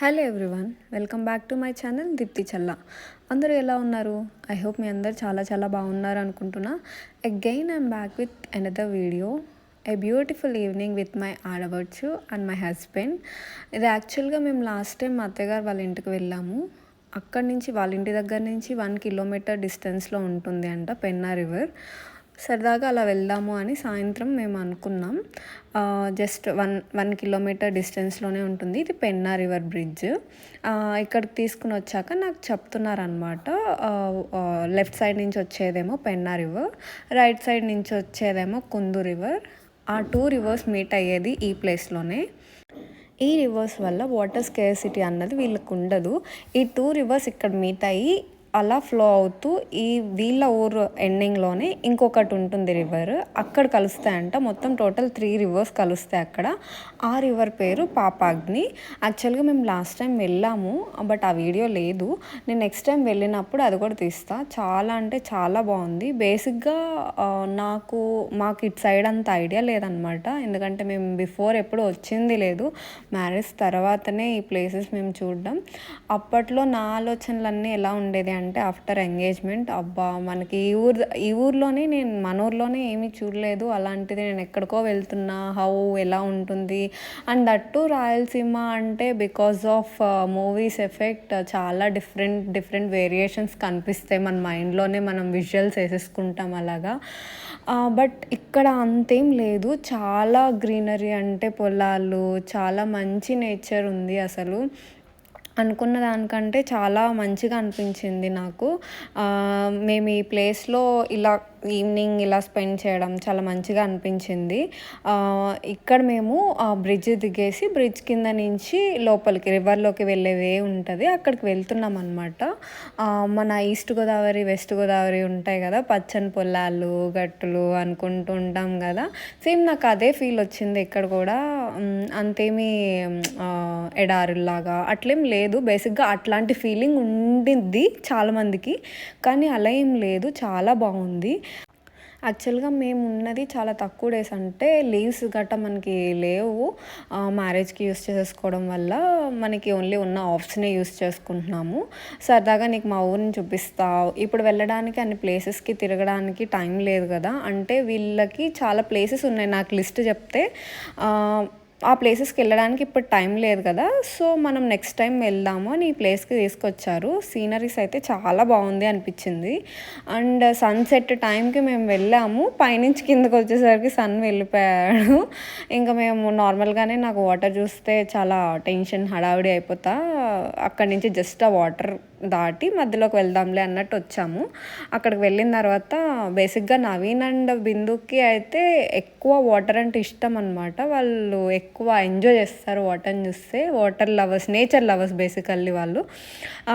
Hello everyone welcome back to my channel Deepti Challa. అందరూ ఎలా ఉన్నారు? ఐ హోప్ మీ అందరు చాలా చాలా బాగున్నారు అనుకుంటున్నా. Again I'm back with another video a beautiful evening with my ఆడవచ్చు అండ్ మై హస్బెండ్ ఇది యాక్చువల్గా మేము లాస్ట్ టైం మా అత్తగారు వాళ్ళ ఇంటికి వెళ్ళాము. అక్కడి నుంచి వాళ్ళ ఇంటి దగ్గర నుంచి వన్ కిలోమీటర్ డిస్టెన్స్లో ఉంటుంది అంట పెన్నా రివర్ సరదాగా అలా వెళ్దాము అని సాయంత్రం మేము అనుకున్నాం. జస్ట్ వన్ వన్ కిలోమీటర్ డిస్టెన్స్లోనే ఉంటుంది. ఇది పెన్నా రివర్ బ్రిడ్జ్ ఇక్కడికి తీసుకుని వచ్చాక నాకు చెప్తున్నారనమాట లెఫ్ట్ సైడ్ నుంచి వచ్చేదేమో పెన్నా రివర్ రైట్ సైడ్ నుంచి వచ్చేదేమో కుందు రివర్ ఆ టూ రివర్స్ మీట్ అయ్యేది ఈ ప్లేస్లోనే ఈ రివర్స్ వల్ల వాటర్ స్కేర్సిటీ అన్నది వీళ్ళకు ఉండదు. ఈ టూ రివర్స్ ఇక్కడ మీట్ అయ్యి అలా ఫ్లో అవుతూ ఈ వీళ్ళ ఊరు ఎండింగ్లోనే ఇంకొకటి ఉంటుంది రివర్ అక్కడ కలుస్తాయంట. మొత్తం టోటల్ త్రీ రివర్స్ కలుస్తాయి అక్కడ. ఆ రివర్ పేరు పాపాగ్ని. యాక్చువల్గా మేము లాస్ట్ టైం వెళ్ళాము బట్ ఆ వీడియో లేదు. నేను నెక్స్ట్ టైం వెళ్ళినప్పుడు అది కూడా తీస్తా. చాలా అంటే చాలా బాగుంది. బేసిక్గా నాకు మాకు ఇటు సైడ్ అంత ఐడియా లేదనమాట ఎందుకంటే మేము బిఫోర్ ఎప్పుడు వచ్చింది లేదు. మ్యారేజ్ తర్వాతనే ఈ ప్లేసెస్ మేము చూడడం. అప్పట్లో నా ఆలోచనలన్నీ ఎలా ఉండేది అంటే అంటే ఆఫ్టర్ ఎంగేజ్మెంట్ అబ్బా మనకి ఈ ఊరు ఈ ఊర్లోనే నేను మన ఊర్లోనే ఏమీ చూడలేదు. అలాంటిది నేను ఎక్కడికో వెళ్తున్నా హౌ ఎలా ఉంటుంది? అండ్ దట్టు రాయలసీమ అంటే బికాస్ ఆఫ్ మూవీస్ ఎఫెక్ట్ చాలా డిఫరెంట్ డిఫరెంట్ వేరియేషన్స్ కనిపిస్తాయి మన మైండ్లోనే మనం విజువల్స్ వేసేసుకుంటాం అలాగా. Uh, బట్ ఇక్కడ అంతేం లేదు. చాలా గ్రీనరీ అంటే పొలాలు చాలా మంచి నేచర్ ఉంది అసలు. అనుకున్న దానికంటే చాలా మంచిగా అనిపించింది నాకు. మేము ఈ ప్లేస్లో ఇలా ఈవినింగ్ ఇలా స్పెండ్ చేయడం చాలా మంచిగా అనిపించింది. ఇక్కడ మేము ఆ బ్రిడ్జ్ దిగేసి బ్రిడ్జ్ కింద నుంచి లోపలికి రివర్లోకి వెళ్ళే వే ఉంటుంది. అక్కడికి వెళ్తున్నాం అనమాట మన ఈస్ట్ గోదావరి వెస్ట్ గోదావరి ఉంటాయి కదా పచ్చని పొలాలు గట్టులు అనుకుంటూ ఉంటాం కదా. సేమ్ నాకు అదే ఫీల్ వచ్చింది ఇక్కడ కూడా. అంతేమీ ఎడారులాగా అట్లేం లేదు. బేసిక్గా అట్లాంటి ఫీలింగ్ ఉండింది చాలామందికి కానీ అలా ఏం లేదు. చాలా బాగుంది. యాక్చువల్గా మేము ఉన్నది చాలా తక్కువ డేస్ అంటే లీవ్స్ గట్ట మనకి లేవు. మ్యారేజ్కి యూస్ చేసుకోవడం వల్ల మనకి ఓన్లీ ఉన్న ఆఫ్స్నే యూస్ చేసుకుంటున్నాము. సరదాగా నీకు మా ఊరిని చూపిస్తా ఇప్పుడు వెళ్ళడానికి అన్ని ప్లేసెస్కి తిరగడానికి టైం లేదు కదా. అంటే వీళ్ళకి చాలా ప్లేసెస్ ఉన్నాయి నాకు లిస్ట్ చెప్తే. ఆ ప్లేసెస్కి వెళ్ళడానికి ఇప్పుడు టైం లేదు కదా. సో మనం నెక్స్ట్ టైం వెళ్దాము అని ఈ ప్లేస్కి తీసుకొచ్చారు. సీనరీస్ అయితే చాలా బాగుంది అనిపించింది. అండ్ సన్సెట్ టైంకి మేము వెళ్ళాము. పైనుంచి కిందకి వచ్చేసరికి సన్ వెళ్ళిపోయాడు. ఇంకా మేము నార్మల్గానే నాకు వాటర్ చూస్తే చాలా టెన్షన్ హడావిడి అయిపోతా. అక్కడి నుంచి జస్ట్ ఆ వాటర్ దాటి మధ్యలోకి వెళ్దాంలే అన్నట్టు వచ్చాము. అక్కడికి వెళ్ళిన తర్వాత బేసిక్గా నవీన్ అండ్ బిందుకి అయితే ఎక్కువ వాటర్ అంటే ఇష్టం అనమాట వాళ్ళు ఎక్కువ ఎంజాయ్ చేస్తారు వాటర్ని చూస్తే. Water lovers nature lovers basically వాళ్ళు.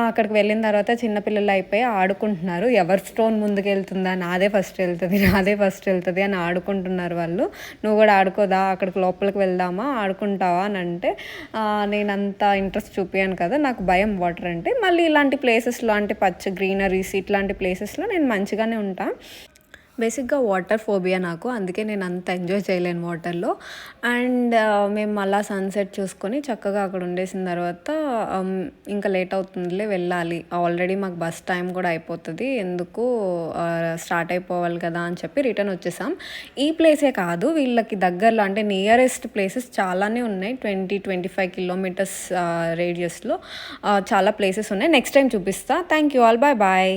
అక్కడికి వెళ్ళిన తర్వాత చిన్నపిల్లలు అయిపోయి ఆడుకుంటున్నారు. ఎవరి స్టోన్ ముందుకు వెళ్తుందా? నాదే ఫస్ట్ వెళ్తుంది నాదే ఫస్ట్ వెళ్తుంది అని ఆడుకుంటున్నారు వాళ్ళు. నువ్వు కూడా ఆడుకోదా? అక్కడికి లోపలికి వెళ్దామా? ఆడుకుంటావా అని అంటే నేనంత ఇంట్రెస్ట్ చూపించాను కదా నాకు భయం వాటర్ అంటే. మళ్ళీ ఇలాంటి ప్లేసెస్లో అంటే పచ్చ గ్రీనరీస్ ఇట్లాంటి ప్లేసెస్లో నేను మంచిగానే ఉంటాను బేసిక్గా వాటర్ ఫోబియా నాకు. అందుకే నేను అంత ఎంజాయ్ చేయలేను వాటర్లో. అండ్ మేము మళ్ళా సన్సెట్ చూసుకొని చక్కగా అక్కడ ఉండేసిన తర్వాత ఇంకా లేట్ అవుతుందిలే వెళ్ళాలి. ఆల్రెడీ మాకు బస్ టైం కూడా అయిపోతుంది. ఎందుకు స్టార్ట్ అయిపోవాలి కదా అని చెప్పి రిటర్న్ వచ్చేసాం. ఈ ప్లేసే కాదు వీళ్ళకి దగ్గరలో అంటే నియరెస్ట్ ప్లేసెస్ చాలానే ఉన్నాయి. ట్వంటీ ట్వంటీ ఫైవ్ కిలోమీటర్స్ రేడియస్లో చాలా ప్లేసెస్ ఉన్నాయి. నెక్స్ట్ టైం చూపిస్తా. Thank you all. Bye bye.